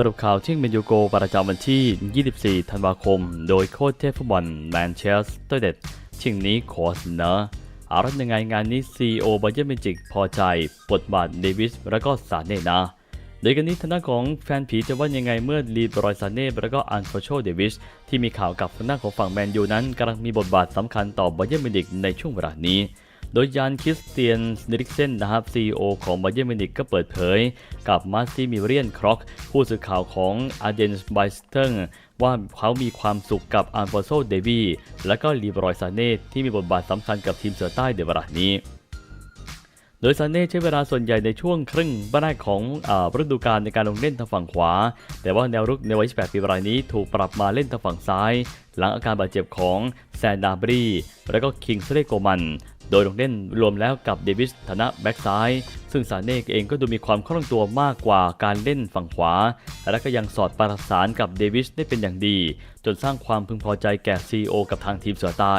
สรุปข่าวเที่ยงเมนยูโกประจำวันที่ 24 ธันวาคม โดยโค้ชเทพฟุตบอลแมนเชสเตอร์เดดเที่ยงนี้ขอเสนออารัตยังไงงานนี้ซีโอบาเยอร์เมจิกพอใจบทบาทเดวิสและก็ซาเน่นะ โดยกันนี้ทางด้านของแฟนผีจะว่ายังไงเมื่อลีบรอยซาเน่และก็อันโฟโชเดวิสที่มีข่าวกับทางด้านของฝั่งแมนยูนั้นกำลังมีบทบาทสำคัญต่อบาเยอร์เมนิกในช่วงเวลานี้ โดยยานคริสเตียนเนริกเซนนะครับซีอของบาเยอร์เมนิกก็เปิดเผยกับมาร์ซิมิเรียนครอกผู้สื่อข่าวของอาเดนส์ไบสเทงว่าเขามีความสุขกับอันโฟโซเดวีและก็ลีบรอยซาเน่ที่มีบทบาทสำคัญกับทีมเสือใต้ในเวลานี้โดยซาเน่ใช้เวลาส่วนใหญ่ในช่วงครึ่งแรกของอฤดูกาลในการลงเล่นทางฝั่งขวา แต่ว่าแนวรุกในวัย 18 ปีรายนี้ถูกปรับมาเล่นทางฝั่งซ้าย หลังอาการบาดเจ็บของแซนดาบรี และก็คิงสเลโกมัน โดยลงเล่นรวมแล้วกับเดวิสฐานะแบ็กซ้าย ซึ่งซาเน่เองก็ดูมีความคล่องตัวมากกว่าการเล่นฝั่งขวา และก็ยังสอดประสานกับเดวิสได้เป็นอย่างดี จนสร้างความพึงพอใจแก่ซีโอกับทางทีมเสือใต้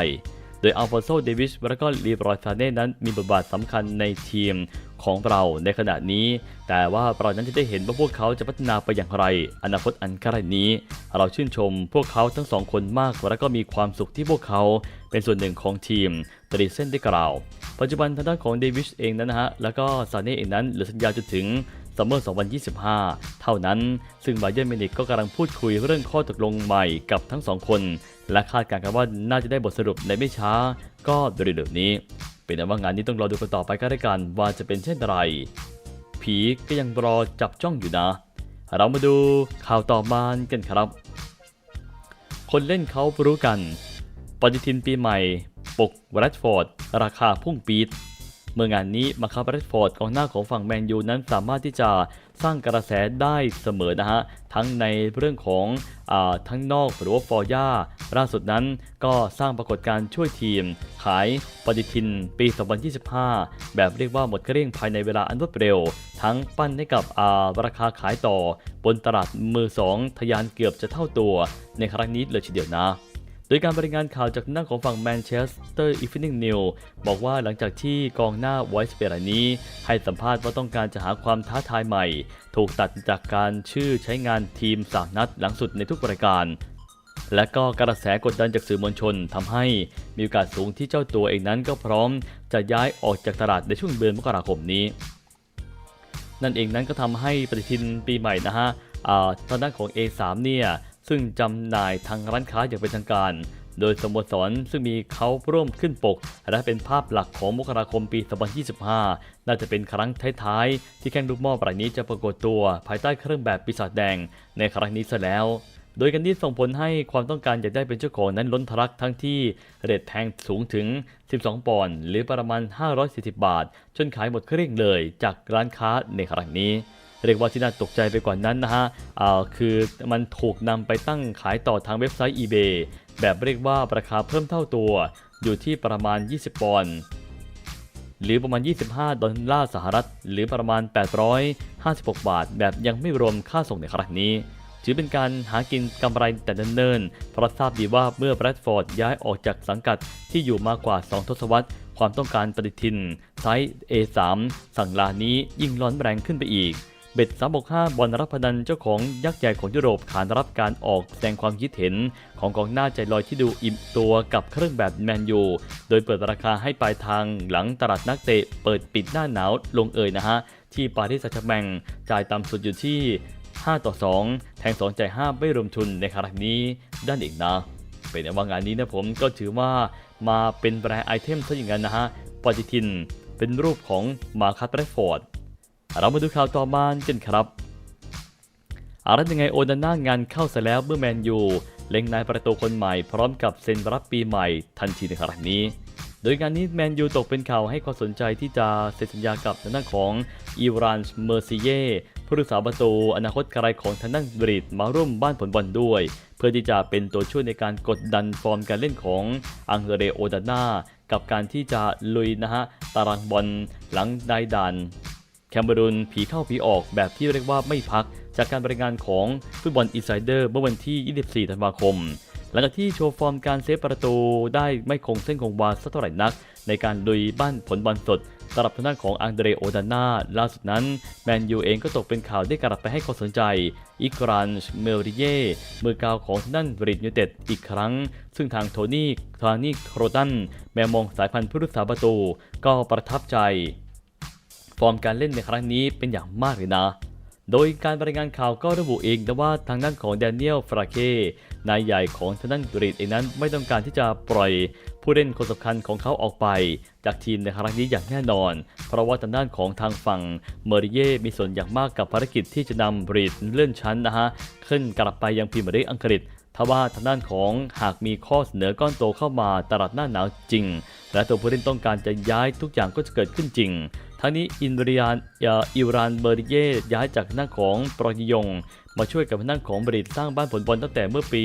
โดยอัลฟอนโซเดวิสและก็ลีบรอยซาเน่นั้นมีบทบาทสำคัญในทีมของเราในขณะนี้ แต่ว่าเรานั้นจะได้เห็นว่าพวกเขาจะพัฒนาไปอย่างไร อนาคตอันใกล้นี้ เราชื่นชมพวกเขาทั้งสองคนมาก และก็มีความสุขที่พวกเขาเป็นส่วนหนึ่งของทีมตรีเส้นได้กล่าว ปัจจุบันทางด้านของเดวิสเองนั้นนะฮะแล้วก็ซาเน่เองนั้นเหลือสัญญาจนถึง ซัมเมอร์ 2025 เท่านั้น ซึ่งบาเยิร์นมินิกก็กำลังพูดคุยเรื่องข้อตกลงใหม่กับทั้งสองคน และคาดการณ์กันว่าน่าจะได้บทสรุปในไม่ช้า ก็เร็วๆนี้ เป็นอันว่างานนี้ต้องรอดูกันต่อไปก็ได้กันว่าจะเป็นเช่นไร ผีก็ยังรอจับจ้องอยู่นะ เรามาดูข่าวต่อมากันครับ คนเล่นเขารู้กัน ปฏิทินปีใหม่ ปกแรดฟอร์ด ราคาพุ่งปี๊ด มื่องานนี้มาคาแรดฟอร์ดกองหน้าของฝั่งแมนยูนั้นสามารถที่จะสร้างกระแสได้เสมอนะฮะ ทั้งในเรื่องของอทั้งนอกหรือว่าฟอร์ย่าล่าสุดนั้นก็สร้างปรากฏการณ์ช่วยทีม ขายปฏิทินปี 2025 แบบเรียกว่าหมดเกลี้ยงภายในเวลาอันรวดเร็ว ทั้งปั้นให้กับาราคาขายต่อบนตลาดมือสองทะยานเกือบจะเท่าตัวในครั้งนี้เลยทีเดียวนะ โดยการบริงานข่าวจากหน้าของฝั่งแมนเชสเตอร์อีฟนิงนิวบอกว่าหลังจากที่กองหน้าไวส์เปรนี้ ให้สัมภาษณ์ว่าต้องการจะหาความท้าทายใหม่ ถูกตัดจากการชื่อใช้งานทีมสามนัดหลังสุดในทุกรายการ และก็กระแสกดดันจากสื่อมวลชนทำให้มีโอกาสสูงที่เจ้าตัวเองนั้นก็พร้อม จะย้ายออกจากตลาดในช่วงเดือนมกราคมนี้ นั่นเองนั้นก็ทำให้ปฏิทินปีใหม่นะฮะอ่าทางด้านของ A3 เนี่ย ซึ่งจำหน่ายทางร้านค้าอย่างเป็นทางการ โดยสโมสรซึ่งมีเขาร่วมขึ้นปก และเป็นภาพหลักของมกราคมปี 2025 น่าจะเป็นครั้งท้ายๆ ที่แข้งลูกม้อรายนี้จะปรากฏตัวภายใต้เครื่องแบบปีศาจแดงในครั้งนี้ซะแล้วโดยกันนี้ส่งผลให้ความต้องการอยากได้เป็นเจ้าของนั้นล้นทะลักทั้งที่เรทแพงสูงถึง 12 ปอนด์หรือประมาณ 540 บาท จนขายหมดเครื่องเลยจากร้านค้าในครั้งนี้ เรียกว่าที่น่าตกใจไปกว่านั้นนะฮะอ่าคือมันถูกนำไปตั้งขายต่อทางเว็บไซต์ eBay แบบเรียกว่าราคาเพิ่มเท่าตัว อยู่ที่ประมาณ 20 ปอนด์หรือประมาณ 25 ดอลลาร์สหรัฐ หรือประมาณ 856 บาท แบบยังไม่รวมค่าส่งในครั้งนี้ ถือเป็นการหากินกำไรแต่เนิ่นๆเพราะทราบดีว่าเมื่อแบรดฟอร์ดย้ายออกจากสังกัดที่อยู่มากกว่า 2 ทศวรรษ ความต้องการปฏิทินไซส์ A3 สั่งลานี้ยิ่งร้อนแรงขึ้นไปอีก เบ็ด365บอลรับพนันเจ้าของยักษ์ใหญ่ของยุโรปขานรับการออกแสดงความคิดเห็นของกองหน้าใจลอยที่ดูอิ่มตัวกับเครื่องแบบแมนยู โดยเปิดราคาให้ปลายทางหลังตลาดนักเตะเปิดปิดหน้าหนาวลงเอ่ยนะฮะ ที่ปารีสแซงต์แชร์แมงจ่ายต่ำสุดอยู่ที่ 5 ต่อ 2 แทง 2 จ่าย 5 ไม่รวมทุนในครั้งนี้ด้านอีกนะ เป็นว่างานนี้นะผมก็ถือว่ามาเป็นแบรนด์ไอเทมซะอย่างนั้นนะฮะปฏิทินเป็นรูปของมาคัตแรฟอร์ด เรามาดูข่าวต่อมากันครับอะไรยังไงโอนาน่างานเข้าเสร็จแล้วเมื่อแมนยูเล็งนายประตูคนใหม่พร้อมกับเซ็นรับปีใหม่ทันทีในครั้งนี้ โดยงานนี้แมนยูตกเป็นข่าวให้ความสนใจที่จะเซ็นสัญญากับทางด้านของอีวานเมอร์ซิเย่ผู้รักษาประตูอนาคตไกลของทางด้านบริดมาร่วมบ้านผลบอลด้วย เพื่อที่จะเป็นตัวช่วยในการกดดันฟอร์มการเล่นของอังเดเรโอดาน่ากับการที่จะลุยนะฮะตารางบอลหลังได้ดัน แคมเบรูนผีเข้าผีออกแบบที่เรียกว่าไม่พัก จากการบรายงานของฟุตบอลอินไซเดอร์เมื่อวันที่ 24 ธันวาคม หลังจากที่โชว์ฟอร์มการเซฟประตูได้ไม่คงเส้นคงวาสักเท่าไหร่นัก ในการลุยบ้านผลบอลสดสำหรับทางด้านของอังเดรโอดาน่าล่าสุดนั้น แมนยูเองก็ตกเป็นข่าวได้กลับไปให้ความสนใจอิกรันช์เมลริเย่มือกาวของทางด้านบริดยูเต็ดอีกครั้ง ซึ่งทางโทนี่ทานี่โครตันแมวมองสายพันธุ์ผู้รักษาประตูก็ประทับใจ ฟอร์มการเล่นในครั้งนี้เป็นอย่างมากเลยนะ โดยการรายงานข่าวก็ระบุเองนะว่าทางด้านของแดเนียลฟราเคนายใหญ่ของทางด้านบริดเองนั้นไม่ต้องการที่จะปล่อยผู้เล่นคนสำคัญของเขาออกไป จากทีมในครั้งนี้อย่างแน่นอน เพราะว่าทางด้านของทางฝั่งเมอริเย่มีส่วนอย่างมากกับภารกิจที่จะนำบริดเลื่อนชั้นนะฮะขึ้นกลับไปยังพรีเมียร์ลีกอังกฤษ ทว่าทางด้านของหากมีข้อเสนอก้อนโตเข้ามาตลาดหน้าหนาวจริง และตัวผู้เล่นต้องการจะย้ายทุกอย่างก็จะเกิดขึ้นจริง ทั้งนี้อินเดียนอิรานเบอร์ดิเย่ย้ายจากหน้าของปรอยยง มาช่วยกับหน้าของบริดสร้างบ้านผลบอลตั้งแต่เมื่อปี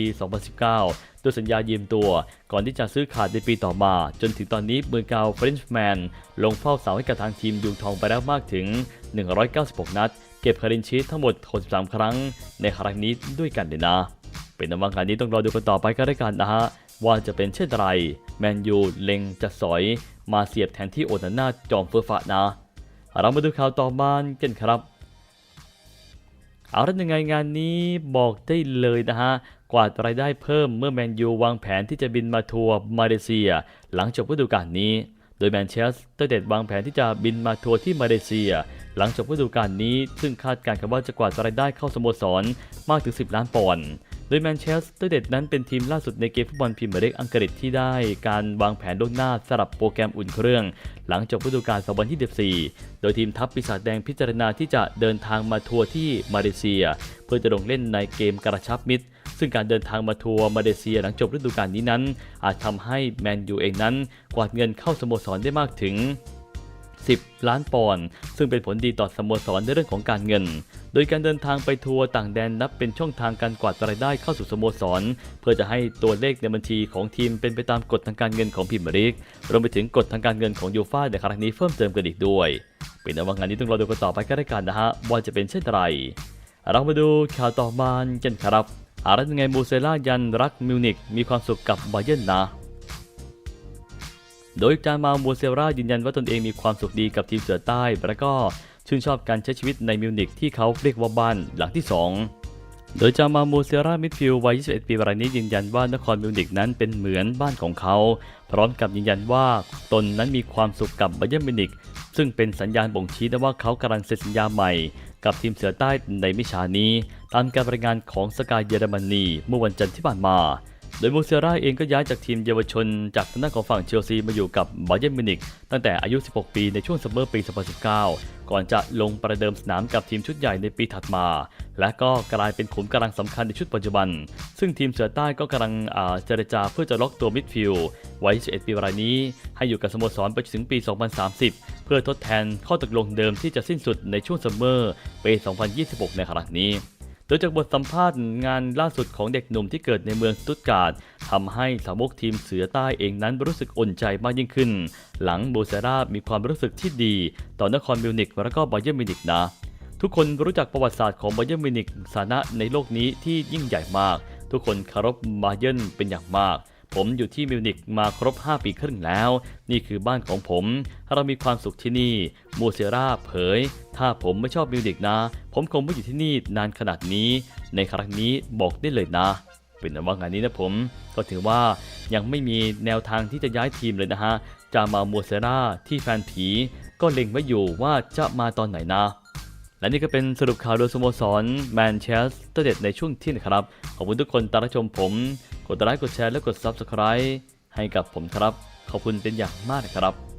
2019ด้วยสัญญายืมตัว ก่อนที่จะซื้อขาดในปีต่อมา จนถึงตอนนี้มือกาวเฟรนช์แมนลงเฝ้าเสาให้กับทางทีมยูงทองไปแล้วมากถึง 196 นัด เก็บคารินชีสทั้งหมด 63 ครั้ง ในครั้งนี้ด้วยกันเลยนะ เป็นนว่างานนี้ต้องรอดูกันต่อไปก็ได้กันนะฮะว่าจะเป็นเช่นไรแมนยูเล็งจะสอย มาเสียบแทนที่โอนาน่าจอมเฟอร์ฟะนะเรามาดูข่าวต่อมากันครับเอาละยังไงงานนี้บอกได้เลยนะฮะกวาดรายได้เพิ่มเมื่อแมนยูวางแผนที่จะบินมาทัวร์มาเลเซีย หลังจบฤดูกาลนี้ ยแมนเชสเตอร์เดดวางแผนที่จะบินมาทัวร์ที่มาเลเซีย หลังจบฤดูกาลนี้ ซึ่งคาดการณ์ว่าจะกวาดรายได้เข้าสโมสรมากถึง 10 ล้านปอนด์โดยแมนเชสเตอร์เดดนั้นเป็นทีมล่าสุดในเกมฟุตบอลพรีเมียร์ลีกอังกฤษที่ได้การวางแผนล่วงหน้าสำหรับโปรแกรมอุ่นเครื่อง หลังจบฤดูกาล 2024 โดยทีมทัพปีศาจแดงพิจารณาที่จะเดินทางมาทัวร์ที่มาเลเซีย เพื่อจะลงเล่นในเกมกระชับมิตร ซึ่งการเดินทางมาทัวร์มาเลเซียหลังจบฤดูกาลนี้นั้น อาจทำให้แมนยูเองนั้น กวาดเงินเข้าสโมสรได้มากถึง 10 ล้านปอนด์ซึ่งเป็นผลดีต่อสโมสรในเรื่องของการเงิน โดยการเดินทางไปทัวร์ต่างแดนนับเป็นช่องทางการกวาดรายได้เข้าสู่สโมสร เพื่อจะให้ตัวเลขในบัญชีของทีมเป็นไปตามกฎทางการเงินของพรีเมียร์ลีกรวมไปถึงกฎทางการเงินของยูฟ่าในครั้งนี้เพิ่มเติมกันอีกด้วยเป็นว่างานนี้ต้องรอดูกันต่อไปก็ได้กันนะฮะว่าจะเป็นเช่นไรเรามาดูข่าวต่อมากันครับ อารัยังไงมูเซล่ายันรักมิวนิกมีความสุขกับบาเยิร์นนะ โดยจามามูเซรายืนยันว่าตนเองมีความสุขดีกับทีมเสือใต้ และก็ชื่นชอบการใช้ชีวิตในมิวนิกที่เขาเรียกว่าบ้านหลังที่ 2 โดยจามามูเซรามิดฟิลวัย 21 ปีรายนี้ยืนยันว่านครมิวนิกนั้นเป็นเหมือนบ้านของเขา พร้อมกับยืนยันว่าตนนั้นมีความสุขกับบาเยิร์นมิวนิกซึ่งเป็นสัญญาณบ่งชี้นะว่าเขากำลังเซ็นสัญญาใหม่ กับทีมเสือใต้ในไม่ช้านี้ ตามการรายงานของสกายเยอรมนีเมื่อวันจันทร์ที่ผ่านมา โดยมูเซราเองก็ย้ายจากทีมเยาวชน จากทางด้านของฝั่งเชลซีมาอยู่กับบาเยิร์นมิวนิกตั้งแต่อายุ 16 ปีในช่วงซัมเมอร์ปี 2019 ก่อนจะลงประเดิมสนามกับทีมชุดใหญ่ในปีถัดมา และก็กลายเป็นขุมกำลังสำคัญในชุดปัจจุบัน ซึ่งทีมเสือใต้ก็กำลังเจรจาเพื่อจะล็อกตัวมิดฟิลด์วัย21ปีรายนี้ ให้อยู่กับสโมสรไปจนถึงปี 2030 เพื่อทดแทนข้อตกลงเดิมที่จะสิ้นสุดในช่วงซัมเมอร์ปี 2026 ในครั้งนี้ โดยจากบทสัมภาษณ์งานล่าสุดของเด็กหนุ่มที่เกิดในเมืองสตุตการ์ดทำให้สาวกทีมเสือใต้เองนั้นรู้สึกอุ่นใจมากยิ่งขึ้น หลังบูเซรามีความรู้สึกที่ดี ต่อนครมิวนิกและก็บเยอร์มิวนิกนะ ทุกคนรู้จักประวัติศาสตร์ของบเยอร์มิวนิกสานะในโลกนี้ที่ยิ่งใหญ่มาก ทุกคนคารพบาเยอร์เป็นอย่างมาก ผมอยู่ที่มิวนิกมาครบ 5 ปีครึ่งแล้ว นี่คือบ้านของผม เรามีความสุขที่นี่ มูเซราเผย ถ้าผมไม่ชอบมิวนิกนะ ผมคงไม่อยู่ที่นี่นานขนาดนี้ ในครั้งนี้บอกได้เลยนะ เป็นนว่างานนี้นะผม ก็ถือว่ายังไม่มีแนวทางที่จะย้ายทีมเลยนะฮะ จามามูเซราที่แฟนผีก็เล็งไว้อยู่ว่าจะมาตอนไหนนะและนี่ก็เป็นสรุปข่าวโดยสโมสรแมนเชสเตอร์เด็ดในช่วงที่นะครับ ขอบคุณทุกคนตามรับชมผม กดไลค์กดแชร์และกด Subscribe ให้กับผมครับ ขอบคุณเป็นอย่างมากครับ